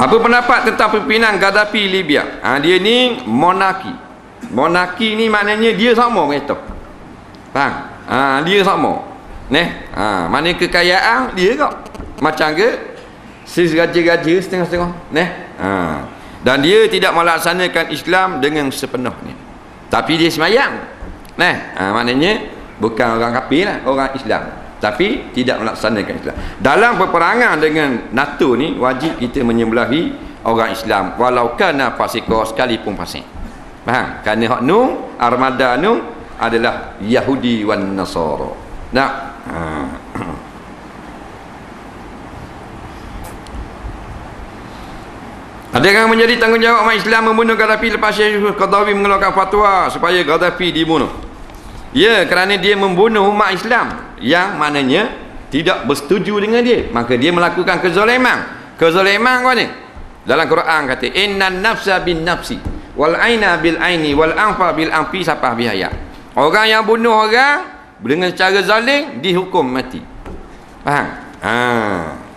Apa pendapat tentang pimpinan Gaddafi Libya? Ha, dia ni monarki. Monarki ni maknanya dia sama kata. Faham? Ha, dia sama. Neh, ha, mana kekayaan dia kok. Macam ke seraja-raja setengah-setengah. Neh. Ha. Dan dia tidak melaksanakan Islam dengan sepenuhnya. Tapi dia semayang. Neh, ha, maknanya bukan orang kafir lah, orang Islam. Tapi tidak melaksanakan Islam. Dalam peperangan dengan NATO ni wajib kita menyembelahi orang Islam walau kana fasiko sekalipun fasik. Faham? Kerana hak nu armada nu adalah Yahudi wan Nasara. Nah. Ha. Adakah menjadi tanggungjawab umat Islam membunuh Gaddafi lepas Syekh Qadawi mengeluarkan fatwa supaya Gaddafi dibunuh? Ya, kerana dia membunuh umat Islam yang maknanya tidak bersetuju dengan dia. Maka dia melakukan kezaliman. Kezaliman kau ni. Dalam Quran kata, "Innan nafsa bin nafsi wal aina bil aini wal anfa bil anfi sapah bihaya." Orang yang bunuh orang dengan cara zalim dihukum mati. Faham? Ha.